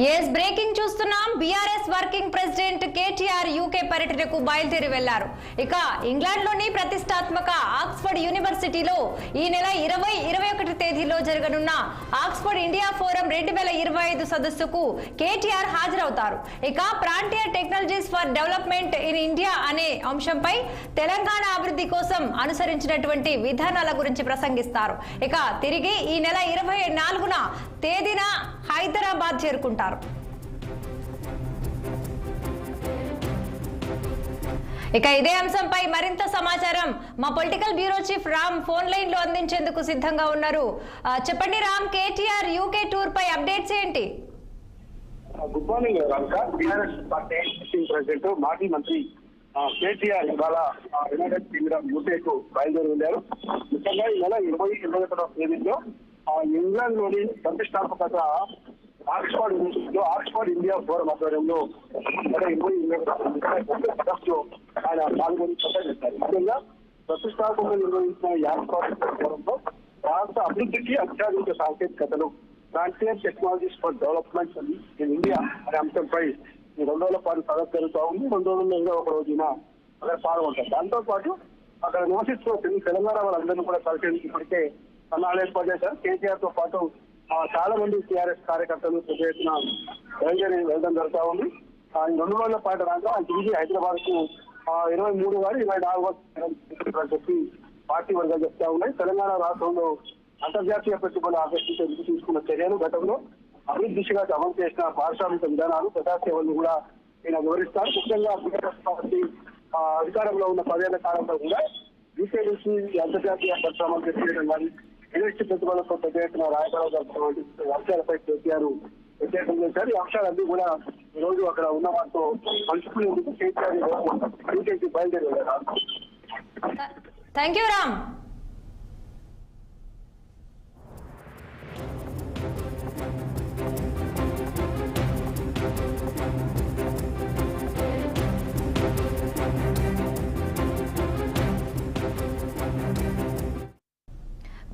Yes breaking చూస్తున్నాం. BRS working president KTR UK పర్యటనకు బయలుదేరి వెళ్ళారు. ఇక ఇంగ్లాండ్లోని ప్రతిష్టాత్మక ఆక్స్ఫర్డ్ యూనివర్సిటీలో ఈ నెల ఇరవై ఇరవై ఒకటి తేదీలో జరగనున్న ఆక్స్ఫర్డ్ ఇండియా ఫోరం రెండు వేల ఇరవై ఐదు సదస్సుకు కేటీఆర్ హాజరవుతారు. ఇక ప్రాంతీయ technologies for development in India అనే అంశంపై తెలంగాణ అభివృద్ధి కోసం అనుసరించినటువంటి విధానాల గురించి ప్రసంగిస్తారు. ఇక తిరిగి ఈ నెల ఇరవై నాలుగున తేదీన హైదరాబాద్ చేరుకుంటారు. ఇక ఇదే అంశంపై మరింత సమాచారం. మా political bureau chief Ram phone లైన్లో అందించేందుకు సిద్ధంగా ఉన్నారు. చెప్పండి రామ్ కేటీఆర్ యూకే టూర్ పై అప్డేట్స్ ఏంటి? Good morning Radhika. TRS party president మాజీ మంత్రి కేటీఆర్ ఇవాళ యునైటెడ్ కింగ్డమ్ యూకేకు బయలుదేరి వెళ్ళారు ముఖ్యంగా ఈ నెల ఇరవై ఇరవై ఒకటో తేదీలో ఇంగ్లాండ్లోని ప్రతిష్టాత్మకత ఆక్స్ఫర్డ్ యూనివర్సిటీలో ఆక్స్ఫర్డ్ ఇండియా ఫోరం ఆధ్వర్యంలో ఆయన పాల్గొని ప్రసంగిస్తారు ముఖ్యంగా ప్రతిష్టాత్మకంగా నిర్వహించిన ఈ ఫోరంలో భారత అభివృద్ధికి అత్యాధునిక సాంకేతికతలు frontier technologies for development in India అనే అంశంపై రెండు రోజుల పాటు సదస్సు జరుగుతూ ఉంది. రెండు రోజుల్లో ఇంకా ఒక రోజున అక్కడ పాల్గొంటారు. దాంతో పాటు అక్కడ నివసిస్తున్న తెలంగాణ వాళ్ళందరినీ కూడా కలిసేందుకు ఇప్పటికే సన్నాహాలు ఏర్పాటు చేశారు. కేసీఆర్తో పాటు చాలా మంది టీఆర్ఎస్ కార్యకర్తలు పెద్ద ఎత్తున బయలుదేరి వెళ్ళడం జరుగుతూ ఉంది. రెండు రోజుల పాటు రాగా ఆయన తిరిగి హైదరాబాద్కు ఇరవై మూడు వారు ఇరవై నాలుగు వారు చెప్పి పార్టీ వర్గాలు చెప్తా ఉన్నాయి. తెలంగాణ రాష్ట్రంలో అంతర్జాతీయ పెట్టుబడులు ఆకర్షించేందుకు తీసుకున్న చర్యలు గతంలో అభివృద్ధి దిశగా అమలు చేసిన పారిశ్రామిక విధానాలు ప్రజాసేవలను కూడా ఈయన వివరిస్తారు. ముఖ్యంగా బీఆర్ఎస్ పార్టీ అధికారంలో ఉన్న పదేళ్ళ కాలంలో కూడా యూకే నుంచి అంతర్జాతీయ పరిశ్రమలు తెచ్చేయడం కానీ విదేశీ పెట్టుబడులతో పెద్ద ఎత్తున రాయబారం జరపడం అంశాలపై కేసీఆర్ ప్రత్యేకం చేశారు. ఈ అంశాలన్నీ కూడా ఈ రోజు అక్కడ ఉన్న వారితో పంచుకునేందుకు కేసీఆర్ ఈ బయలుదేరి thank you Ram.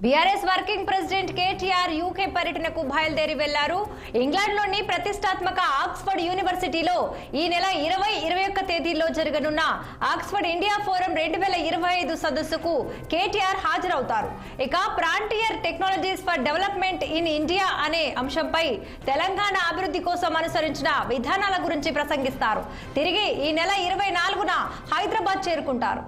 BRS working president KTR UK పర్యటనకు బయలుదేరి వెళ్ళారు. ఇంగ్లాండ్లోని ప్రతిష్టాత్మక ఆక్స్ఫర్డ్ యూనివర్సిటీలో ఈ నెల ఇరవై ఇరవై ఒక్క తేదీలో జరగనున్న ఆక్స్ఫర్డ్ ఇండియా ఫోరం రెండు వేల ఇరవై ఐదు సదస్సుకు కేటీఆర్ హాజరవుతారు. ఇక frontier technologies for development in India అనే అంశంపై తెలంగాణ అభివృద్ధి కోసం అనుసరించిన విధానాల గురించి ప్రసంగిస్తారు. తిరిగి ఈ నెల ఇరవై నాలుగున హైదరాబాద్ చేరుకుంటారు.